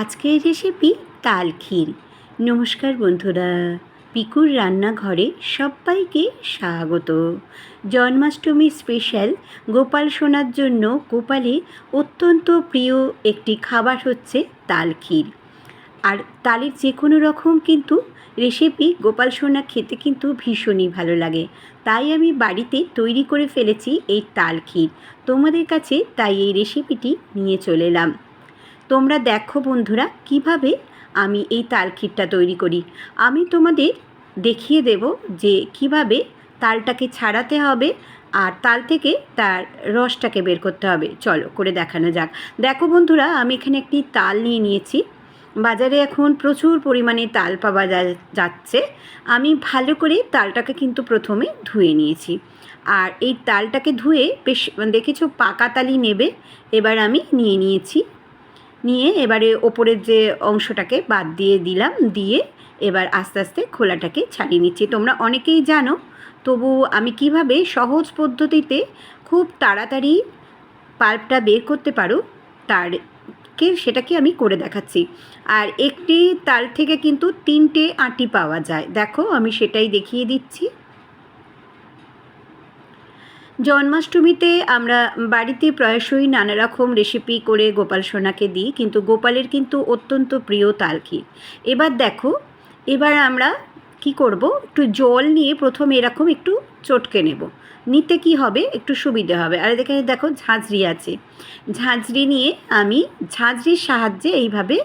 আজকের রেসিপি তাল ক্ষীর। নমস্কার বন্ধুরা, পিকুর রান্নাঘরে সবাইকে স্বাগত। জন্মাষ্টমী স্পেশাল গোপাল সোনার জন্য গোপালে অত্যন্ত প্রিয় একটি খাবার হচ্ছে তাল ক্ষীর। আর তালের যে কোনো রকম কিন্তু রেসিপি গোপাল সোনা খেতে কিন্তু ভীষণই ভালো লাগে। তাই আমি বাড়িতে তৈরি করে ফেলেছি এই তাল ক্ষীর। তোমাদের কাছে তাই এই রেসিপিটি নিয়ে চলে এলাম। তোমরা দেখো বন্ধুরা, কীভাবে আমি এই তাল ক্ষীরটা তৈরি করি। আমি তোমাদের দেখিয়ে দেব যে কীভাবে তালটাকে ছাড়াতে হবে আর তাল থেকে তার রসটাকে বের করতে হবে। চলো, করে দেখানো যাক। দেখো বন্ধুরা, আমি এখানে একটি তাল নিয়ে নিয়েছি। বাজারে এখন প্রচুর পরিমাণে তাল পাওয়া যাচ্ছে। আমি ভালো করে তালটাকে কিন্তু প্রথমে ধুয়ে নিয়েছি। আর এই তালটাকে ধুয়ে বেশ, দেখেছ, পাকা তালি নেবে। এবার আমি নিয়ে নিয়েছি নিয়ে এবারে ওপরের যে অংশটাকে বাদ দিয়ে দিলাম, দিয়ে এবার আস্তে আস্তে খোলাটাকে ছাড়িয়ে নিচ্ছি। তোমরা অনেকেই জানো, তবু আমি কীভাবে সহজ পদ্ধতিতে খুব তাড়াতাড়ি পাল্পটা বের করতে পারো, তার কে সেটাকে আমি করে দেখাচ্ছি। আর একটি তাল থেকে কিন্তু তিনটে আটি পাওয়া যায়। দেখো, আমি সেটাই দেখিয়ে দিচ্ছি। জন্মাষ্টমীতে আমরা বাড়িতে প্রায়শই নানা রকম রেসিপি করে গোপাল সোনাকে দিই, কিন্তু গোপালের কিন্তু অত্যন্ত প্রিয় তালকি এবার দেখো, এবার আমরা কি করব? একটু জল নিয়ে প্রথম এরকম একটু চটকে নেব। নিতে কি হবে? একটু সুবিধে হবে। আর এখানে দেখো, ঝাঁঝরি আছে। ঝাঁঝরি নিয়ে আমি ঝাঁঝরির সাহায্যে এইভাবে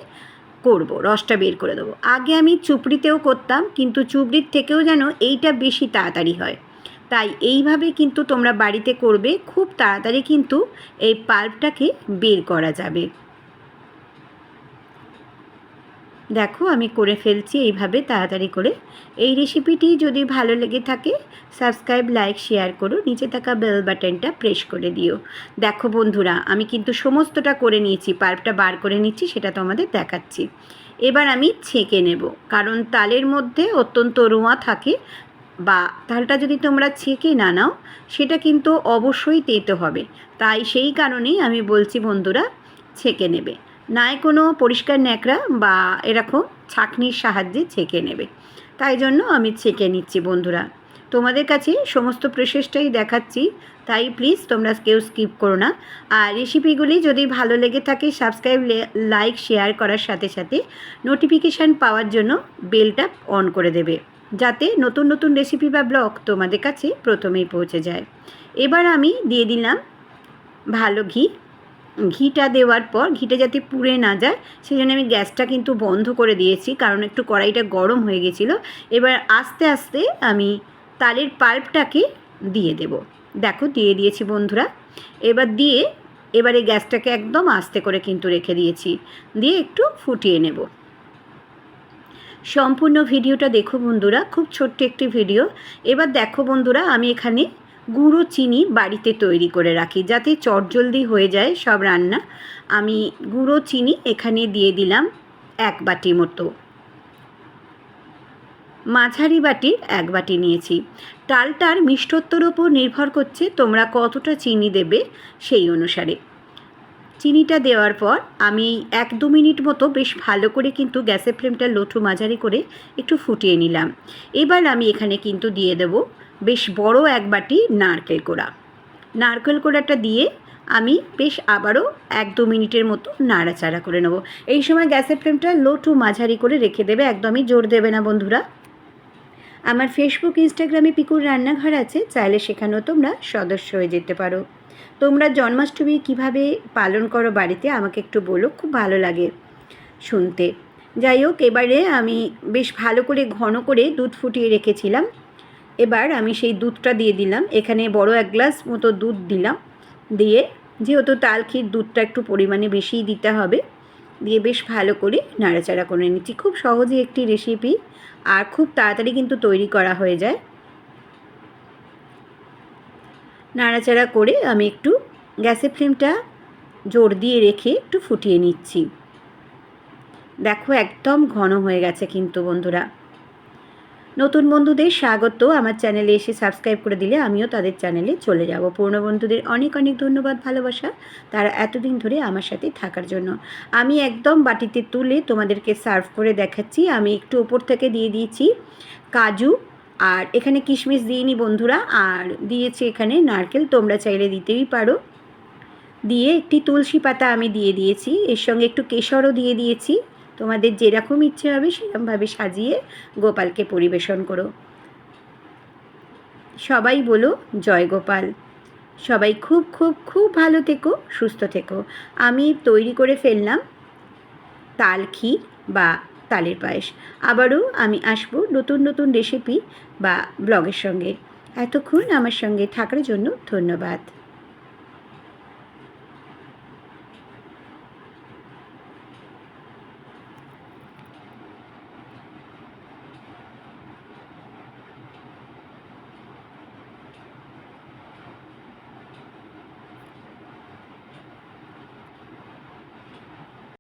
করব, রসটা বের করে দেবো। আগে আমি চুপড়িতেও করতাম, কিন্তু চুপড়ির থেকেও যেন এইটা বেশি তাড়াতাড়ি হয়। তাই এইভাবে কিন্তু তোমরা বাড়িতে করবে, খুব তাড়াতাড়ি কিন্তু এই পাল্পটাকে বের করা যাবে। দেখো আমি করে ফেলছি এইভাবে তাড়াতাড়ি করে। এই রেসিপিটি যদি ভালো লেগে থাকে সাবস্ক্রাইব লাইক শেয়ার করো, নিচে থাকা বেল বাটনটা প্রেস করে দিও। দেখো বন্ধুরা, আমি কিন্তু সমস্তটা করে নিয়েছি, পাল্পটা বার করে নিচ্ছি, সেটা তোমাদের দেখাচ্ছি। এবার আমি ছেঁকে নেব, কারণ তালের মধ্যে অত্যন্ত রোঁয়া থাকে বা তালটা যদি তোমরা ছেঁকে না নাও, সেটা কিন্তু অবশ্যই তেতো হবে। তাই সেই কারণেই আমি বলছি বন্ধুরা, ছেঁকে নেবে। নাই কোনো পরিষ্কার ন্যাকড়া বা এরকম ছাঁকনির সাহায্যে ছেঁকে নেবে। তাই জন্য আমি ছেঁকে নিচ্ছি বন্ধুরা। তোমাদের কাছে সমস্ত প্রসেসটাই দেখাচ্ছি, তাই প্লিজ তোমরা কেউ স্কিপ করো না। আর রেসিপিগুলি যদি ভালো লেগে থাকে সাবস্ক্রাইব লাইক শেয়ার করার সাথে সাথে নোটিফিকেশান পাওয়ার জন্য বেলটা অন করে দেবে। যাতে নতুন নতুন রেসিপি বা ব্লগ তোমাদের কাছে প্রথমেই পৌঁছে যায়। এবার আমি দিয়ে দিলাম ভালো ঘি। ঘিটা দেওয়ার পর, ঘিটা যাতে পুড়ে না যায় সেই জন্য আমি গ্যাসটা কিন্তু বন্ধ করে দিয়েছি, কারণ একটু কড়াইটা গরম হয়ে গেছিল। এবার আস্তে আস্তে আমি তালের পাল্পটাকে দিয়ে দেব। দেখো, দিয়ে দিয়েছি বন্ধুরা। এবার দিয়ে, এবারে গ্যাসটাকে একদম আস্তে করে কিন্তু রেখে দিয়েছি। দিয়ে একটু ফুটিয়ে নেব। সম্পূর্ণ ভিডিওটা দেখো বন্ধুরা, খুব ছোট্ট একটি ভিডিও। এবার দেখো বন্ধুরা, আমি এখানে গুঁড়ো চিনি বাড়িতে তৈরি করে রাখি, যাতে চটজলদি হয়ে যায় সব রান্না। আমি গুঁড়ো চিনি এখানে দিয়ে দিলাম এক বাটি মতো। মাঝারি বাটির এক বাটি নিয়েছি। টালটার মিষ্টত্বর ওপর নির্ভর করছে তোমরা কতটা চিনি দেবে সেই অনুসারে। চিনিটা দেওয়ার পর আমি এক দু মিনিট মতো বেশ ভালো করে কিন্তু গ্যাসের ফ্লেমটা লোটু মাঝারি করে একটু ফুটিয়ে নিলাম। এবার আমি এখানে কিন্তু দিয়ে দেব বেশ বড় এক বাটি নারকেল কোড়া। নারকেল কোড়াটা দিয়ে আমি বেশ আবারও এক দু মিনিটের মতো নাড়াচাড়া করে নেব। এই সময় গ্যাসের ফ্লেমটা লো টু মাঝারি করে রেখে দেবে, একদমই জোর দেবে না বন্ধুরা। আমার ফেসবুক ইনস্টাগ্রামে পিকুর রান্নাঘর আছে। চাইলে সেখানেও তোমরা সদস্য হয়ে যেতে পারো। তোমরা জন্মাষ্টমী কীভাবে পালন করো বাড়িতে, আমাকে একটু বলো, খুব ভালো লাগে শুনতে। যাই হোক, এবারে আমি বেশ ভালো করে ঘন করে দুধ ফুটিয়ে রেখেছিলাম। এবার আমি সেই দুধটা দিয়ে দিলাম। এখানে বড় এক গ্লাস মতো দুধ দিলাম। দিয়ে যেহেতু তাল ক্ষীর দুধটা একটু পরিমাণে বেশিই দিতে হবে দিয়ে বেশ ভালো করে নাড়াচাড়া করে নিচ্ছি। খুব সহজে একটি রেসিপি আর খুব তাড়াতাড়ি কিন্তু তৈরি করা হয়ে যায়। নাড়াচাড়া করে আমি একটু গ্যাসের ফ্লেমটা জোর দিয়ে রেখে একটু ফুটিয়ে নিচ্ছি। দেখো একদম ঘন হয়ে গেছে কিন্তু বন্ধুরা। নতুন বন্ধুদের স্বাগত। আমার চ্যানেলে এসে সাবস্ক্রাইব করে দিলে আমিও তাদের চ্যানেলে চলে যাব। পুরনো বন্ধুদের অনেক অনেক ধন্যবাদ ভালোবাসা তারা এতদিন ধরে আমার সাথে থাকার জন্য। আমি একদম বাটিতে তুলে তোমাদেরকে সার্ভ করে দেখাচ্ছি। আমি একটু ওপর থেকে দিয়ে দিয়েছি কাজু আর এখানে কিশমিশ দিইনি বন্ধুরা আর দিয়েছি এখানে নারকেল। তোমরা চাইলে দিতেই পারো। দিয়ে একটি তুলসী পাতা আমি দিয়ে দিয়েছি। এর সঙ্গে একটু কেশরও দিয়ে দিয়েছি। তোমাদের যেরকম ইচ্ছে হবে সেরকমভাবে সাজিয়ে গোপালকে পরিবেশন করো। সবাই বলো, জয় গোপাল। সবাই খুব খুব খুব ভালো থেকো, সুস্থ থেকো। আমি তৈরি করে ফেললাম তাল, ক্ষীর বা তালের পায়েস। আবারও আমি আসব নতুন নতুন রেসিপি বা ব্লগের সঙ্গে। এতক্ষণ আমার সঙ্গে থাকার জন্য ধন্যবাদ।